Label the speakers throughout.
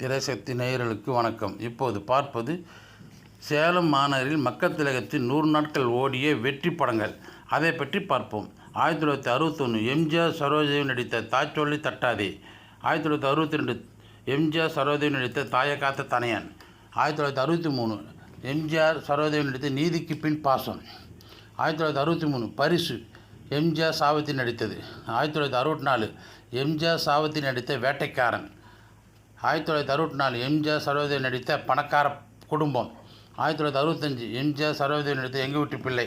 Speaker 1: திரைசக்தி நேயர்களுக்கு வணக்கம். இப்போது பார்ப்பது சேலம் மாநகரில் மக்கள் திலகத்தின் நூறு நாட்கள் ஓடிய வெற்றி படங்கள். அதை பற்றி பார்ப்போம். ஆயிரத்தி தொள்ளாயிரத்தி அறுபத்தொன்று எம்ஜிஆர் சரோஜதேவி நடித்த தாய்ச்சொல்லி தட்டாதே. ஆயிரத்தி தொள்ளாயிரத்தி அறுபத்தி ரெண்டு எம்ஜிஆர் சரோஜதேவி நடித்த தாய காத்த தனையன். ஆயிரத்தி தொள்ளாயிரத்தி அறுபத்தி மூணு எம்ஜிஆர் சரோஜதேவி நடித்த நீதிக்கு பின் பாசம். ஆயிரத்தி தொள்ளாயிரத்தி அறுபத்தி மூணு பரிசு எம்ஜிஆர் சாவத்தி நடித்தது. ஆயிரத்தி தொள்ளாயிரத்தி அறுபத்தி நாலு எம்ஜிஆர் சாவத்தி நடித்த வேட்டைக்காரன். ஆயிரத்தி தொள்ளாயிரத்தி அறுபத்தி நாலு எம்ஜிஆர் சரோஜதேவி நடித்த பணக்கார குடும்பம். ஆயிரத்தி தொள்ளாயிரத்தி அறுபத்தஞ்சு எம்ஜிஆர் சரோஜதேவி நடித்த எங்கள் வீட்டு பிள்ளை.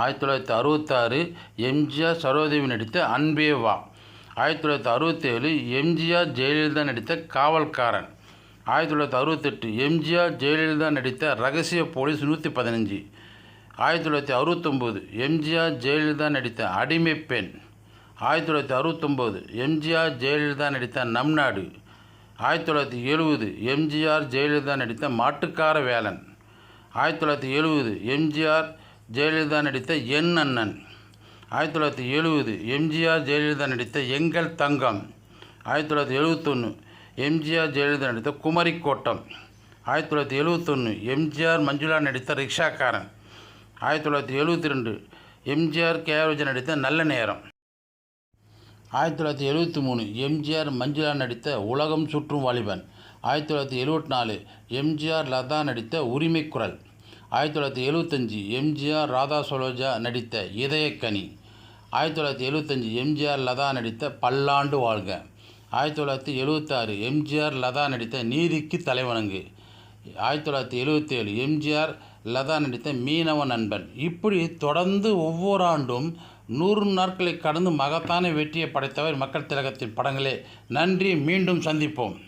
Speaker 1: ஆயிரத்தி தொள்ளாயிரத்தி அறுபத்தாறு எம்ஜிஆர் சரோதேவி நடித்த அன்பே வா. ஆயிரத்தி தொள்ளாயிரத்தி அறுபத்தேழு எம்ஜிஆர் ஜெயலலிதா நடித்த காவல்காரன். ஆயிரத்தி தொள்ளாயிரத்தி அறுபத்தெட்டு எம்ஜிஆர் ஜெயலலிதா நடித்த ரகசிய போலீஸ் நூற்றி பதினஞ்சு. ஆயிரத்தி தொள்ளாயிரத்தி அறுபத்தொம்போது எம்ஜிஆர் ஜெயலலிதா நடித்த அடிமை பெண். ஆயிரத்தி தொள்ளாயிரத்தி அறுபத்தொம்போது எம்ஜிஆர் ஜெயலலிதா நடித்த நம் நாடு. ஆயிரத்தி தொள்ளாயிரத்தி எழுபது எம்ஜிஆர் ஜெயலலிதா நடித்த மாட்டுக்கார வேலன். ஆயிரத்தி தொள்ளாயிரத்தி எழுபது எம்ஜிஆர் ஜெயலலிதா நடித்த என் அண்ணன். ஆயிரத்தி தொள்ளாயிரத்தி எழுபது எம்ஜிஆர் ஜெயலலிதா நடித்த எங்கள் தங்கம். ஆயிரத்தி தொள்ளாயிரத்தி எழுபத்தொன்று எம்ஜிஆர் ஜெயலலிதா நடித்த குமரி கோட்டம் ஆயிரத்தி தொள்ளாயிரத்தி எழுபத்தொன்று எம்ஜிஆர் மஞ்சுளா நடித்த ரிக்ஷாக்காரன். ஆயிரத்தி தொள்ளாயிரத்தி எழுபத்தி ரெண்டு எம்ஜிஆர் கேஆர்விஜி நடித்த நல்ல நேரம். ஆயிரத்தி தொள்ளாயிரத்தி எழுபத்தி மூணு எம்ஜிஆர் மஞ்சுளா நடித்த உலகம் சுற்றும் வாலிபன். ஆயிரத்தி தொள்ளாயிரத்தி எழுபத்தி நாலு எம்ஜிஆர் லதா நடித்த உரிமை குரல். ஆயிரத்தி தொள்ளாயிரத்தி எழுபத்தஞ்சி எம்ஜிஆர் ராதா சரோஜா நடித்த இதயக்கனி. ஆயிரத்தி தொள்ளாயிரத்தி எழுபத்தஞ்சி எம்ஜிஆர் லதா நடித்த பல்லாண்டு வாழ்க. ஆயிரத்தி தொள்ளாயிரத்தி எழுபத்தாறு எம்ஜிஆர் லதா நடித்த நீதிக்கு தலைவணங்கு. ஆயிரத்தி தொள்ளாயிரத்தி எழுபத்தேழு எம்ஜிஆர் லதா நடித்த மீனவ நண்பன். இப்படி தொடர்ந்து ஒவ்வொரு ஆண்டும் நூறு நாட்களை கடந்து மகத்தான வெற்றியை படைத்தவர் மக்கள் திலகத்தின் படங்களே. நன்றி மீண்டும் சந்திப்போம்.